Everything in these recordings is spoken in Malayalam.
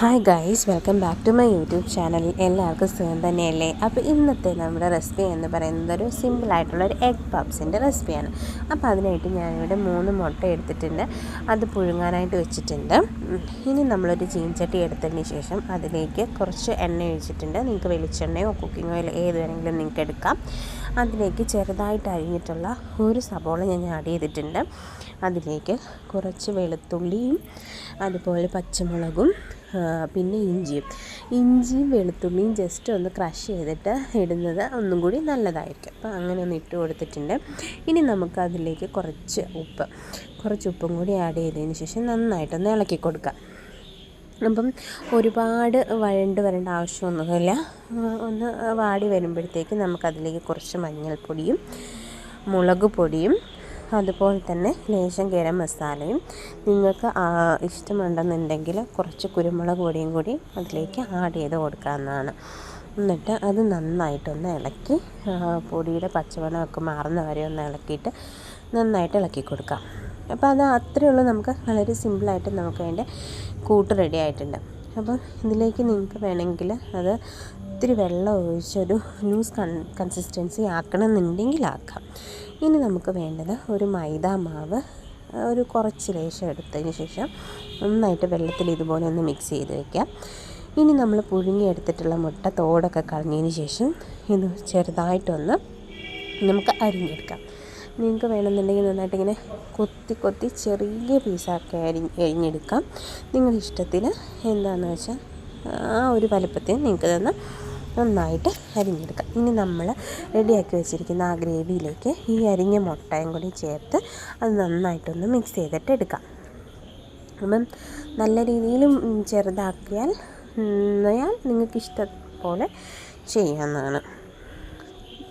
Hi guys welcome back to my YouTube channel എല്ലാവർക്കും സുഖം തന്നെയല്ലേ? അപ്പോൾ ഇന്നത്തെ നമ്മുടെ റെസിപ്പി എന്ന് പറയുന്നത് ഒരു സിമ്പിളായിട്ടുള്ള ഒരു എഗ് പപ്സിന്റെ റെസിപ്പിയാണ് അപ്പോൾ അതിനായിട്ട് ഞാനിവിടെ മൂന്ന് മുട്ട എടുത്തിട്ടുണ്ട്. അത് പുഴുങ്ങാനായിട്ട് വെച്ചിട്ടുണ്ട്. ഇനി നമ്മളൊരു ചീൻചട്ടി എടുത്തതിന് ശേഷം അതിലേക്ക് കുറച്ച് എണ്ണ ഒഴിച്ചിട്ടുണ്ട്. നിങ്ങൾക്ക് വെളിച്ചെണ്ണയോ കുക്കിംഗ് ഓയിലോ ഏത് വേണമെങ്കിലും നിങ്ങൾക്ക് എടുക്കാം. അതിലേക്ക് ചെറുതായിട്ട് അരിഞ്ഞിട്ടുള്ള ഒരു സബോള ഞാൻ ആഡ് ചെയ്തിട്ടുണ്ട്. അതിലേക്ക് കുറച്ച് വെളുത്തുള്ളിയും അതുപോലെ പച്ചമുളകും പിന്നെ ഇഞ്ചിയും. ഇഞ്ചിയും വെളുത്തുള്ളിയും ജസ്റ്റ് ഒന്ന് ക്രഷ് ചെയ്തിട്ട് ഇടുന്നത് ഒന്നും കൂടി നല്ലതായിരിക്കും. അപ്പോൾ അങ്ങനെ ഒന്ന് ഇട്ട് കൊടുത്തിട്ടുണ്ട്. ഇനി നമുക്ക് അതിലേക്ക് കുറച്ച് ഉപ്പ്. കുറച്ച് ഉപ്പും കൂടി ആഡ് ചെയ്തതിന് ശേഷം നന്നായിട്ടൊന്ന് ഇളക്കി കൊടുക്കാം അപ്പം ഒരുപാട് വഴണ്ട് വരേണ്ട ആവശ്യമൊന്നുമില്ല. ഒന്ന് വാടി വരുമ്പോഴത്തേക്ക് നമുക്കതിലേക്ക് കുറച്ച് മഞ്ഞൾപ്പൊടിയും മുളക് പൊടിയും അതുപോലെ തന്നെ ലേശം ഗരം മസാലയും നിങ്ങൾക്ക് ഇഷ്ടമുണ്ടെന്നുണ്ടെങ്കിൽ കുറച്ച് കുരുമുളക് പൊടിയും കൂടി അതിലേക്ക് ആഡ് ചെയ്ത് കൊടുക്കാവുന്നതാണ്. എന്നിട്ട് അത് നന്നായിട്ടൊന്ന് ഇളക്കി പൊടിയുടെ പച്ചമണമൊക്കെ മാറുന്ന വരെ ഒന്ന് ഇളക്കിയിട്ട് നന്നായിട്ട് ഇളക്കി കൊടുക്കാം. അപ്പോൾ അത് അത്രയേ ഉള്ളൂ. നമുക്ക് വളരെ സിമ്പിളായിട്ട് നമുക്ക് അതിന്റെ കൂട്ട് റെഡി ആയിട്ടുണ്ട്. അപ്പം ഇതിലേക്ക് നിങ്ങൾക്ക് വേണമെങ്കിൽ അത് ഒത്തിരി വെള്ളം ഒഴിച്ചൊരു ലൂസ് കൺ കൺസിസ്റ്റൻസി ആക്കണമെന്നുണ്ടെങ്കിൽ ആക്കാം. ഇനി നമുക്ക് വേണ്ടത് ഒരു മൈദ മാവ് ഒരു കുറച്ച് ലേശം എടുത്തതിന് ശേഷം നന്നായിട്ട് വെള്ളത്തിൽ ഇതുപോലെ ഒന്ന് മിക്സ് ചെയ്ത് വയ്ക്കാം ഇനി നമ്മൾ പുഴുങ്ങിയെടുത്തിട്ടുള്ള മുട്ട തോടൊക്കെ കളഞ്ഞതിന് ശേഷം ഇത് ചെറുതായിട്ടൊന്ന് നമുക്ക് അരിഞ്ഞെടുക്കാം. നിങ്ങൾക്ക് വേണമെന്നുണ്ടെങ്കിൽ നന്നായിട്ട് ഇങ്ങനെ കൊത്തി കൊത്തി ചെറിയ പീസാക്കി അരിഞ്ഞ് അരിഞ്ഞെടുക്കാം. നിങ്ങളുടെ ഇഷ്ടത്തിന് എന്താണെന്ന് വെച്ചാൽ ആ ഒരു വലുപ്പത്തിൽ നിങ്ങൾക്ക് തന്നെ നന്നായിട്ട് അരിഞ്ഞെടുക്കാം. ഇനി നമ്മൾ റെഡിയാക്കി വെച്ചിരിക്കുന്ന ആ ഗ്രേവിയിലേക്ക് ഈ അരിഞ്ഞ മുട്ടയും കൂടി ചേർത്ത് അത് നന്നായിട്ടൊന്ന് മിക്സ് ചെയ്തിട്ട് എടുക്കാം. അപ്പം നല്ല രീതിയിൽ ചെറുതാക്കിയാൽ നിങ്ങൾക്കിഷ്ടം പോലെ ചെയ്യാവുന്നതാണ്.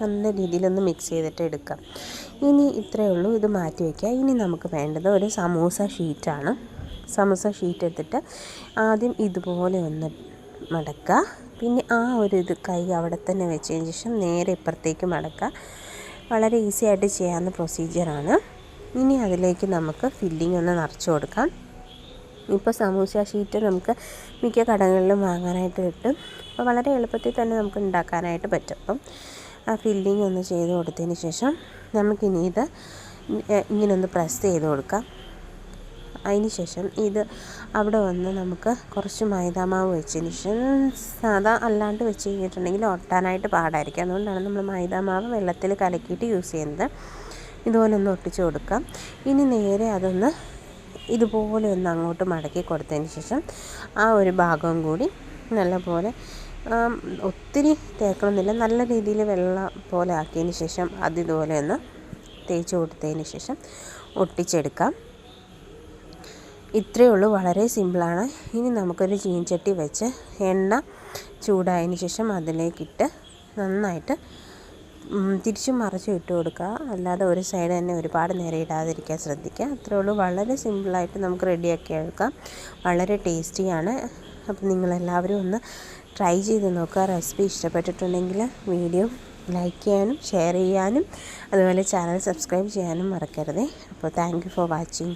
നല്ല രീതിയിലൊന്ന് മിക്സ് ചെയ്തിട്ട് എടുക്കാം. ഇനി ഇത്രയേ ഉള്ളൂ. ഇത് മാറ്റി വയ്ക്കുക ഇനി നമുക്ക് വേണ്ടത് ഒരു സമൂസ ഷീറ്റാണ് സമൂസ ഷീറ്റ് എടുത്തിട്ട് ആദ്യം ഇതുപോലെ ഒന്ന് മടക്കുക. പിന്നെ ആ ഒരു ഇത് കൈ അവിടെ തന്നെ വെച്ചതിന് ശേഷം നേരെ ഇപ്പുറത്തേക്ക് മടക്കുക. വളരെ ഈസി ആയിട്ട് ചെയ്യാവുന്ന പ്രൊസീജിയറാണ് ഇനി അതിലേക്ക് നമുക്ക് ഫില്ലിംഗ് ഒന്ന് നിറച്ച് കൊടുക്കാം. ഇപ്പോൾ സമൂസ ഷീറ്റ് നമുക്ക് മിക്ക കടകളിലും വാങ്ങാനായിട്ട് കിട്ടും. അപ്പോൾ വളരെ എളുപ്പത്തിൽ തന്നെ നമുക്ക് ഉണ്ടാക്കാനായിട്ട് പറ്റും. അപ്പം ആ ഫില്ലിംഗ് ഒന്ന് ചെയ്ത് കൊടുത്തതിന് ശേഷം നമുക്കിനി ഇത് ഇങ്ങനെ ഒന്ന് പ്രസ് ചെയ്ത് കൊടുക്കാം. അതിന് ശേഷം ഇത് അവിടെ വന്ന് നമുക്ക് കുറച്ച് മൈദാമാവ് വെച്ചതിന് ശേഷം സാധാ അല്ലാണ്ട് വെച്ച് കഴിഞ്ഞിട്ടുണ്ടെങ്കിൽ ഒട്ടാനായിട്ട് പാടായിരിക്കും. അതുകൊണ്ടാണ് നമ്മൾ മൈദാമാവ് വെള്ളത്തിൽ കലക്കിയിട്ട് യൂസ് ചെയ്യുന്നത്. ഇതുപോലെ ഒന്ന് ഒട്ടിച്ച് കൊടുക്കാം. ഇനി നേരെ അതൊന്ന് ഇതുപോലെ ഒന്ന് അങ്ങോട്ട് മടക്കി കൊടുത്തതിന് ശേഷം ആ ഒരു ഭാഗം കൂടി നല്ലപോലെ ഒത്തിരി തേക്കണമെന്നില്ല. നല്ല രീതിയിൽ വെള്ള പോലെ ആക്കിയതിന് ശേഷം അത് ഇതുപോലെ ഒന്ന് തേച്ച് കൊടുത്തതിന് ശേഷം ഒട്ടിച്ചെടുക്കാം. ഇത്രയേ ഉള്ളൂ. വളരെ സിമ്പിളാണ്. ഇനി നമുക്കൊരു ചീൻചട്ടി വെച്ച് എണ്ണ ചൂടായതിന് ശേഷം അതിലേക്കിട്ട് നന്നായിട്ട് തിരിച്ചും മറിച്ചും ഇട്ട് കൊടുക്കുക. അല്ലാതെ ഒരു സൈഡ് തന്നെ ഒരുപാട് നേരം ഇടാതിരിക്കാൻ ശ്രദ്ധിക്കുക. അത്രയേ ഉള്ളൂ. വളരെ സിമ്പിളായിട്ട് നമുക്ക് റെഡിയാക്കി എടുക്കാം. വളരെ ടേസ്റ്റിയാണ്. അപ്പം നിങ്ങളെല്ലാവരും ഒന്ന് ട്രൈ ചെയ്ത് നോക്കുക. റെസിപ്പി ഇഷ്ടപ്പെട്ടിട്ടുണ്ടെങ്കിൽ വീഡിയോ ലൈക്ക് ചെയ്യാനും ഷെയർ ചെയ്യാനും അതുപോലെ ചാനൽ സബ്സ്ക്രൈബ് ചെയ്യാനും മറക്കരുതേ. അപ്പോൾ താങ്ക് ഫോർ വാച്ചിങ്.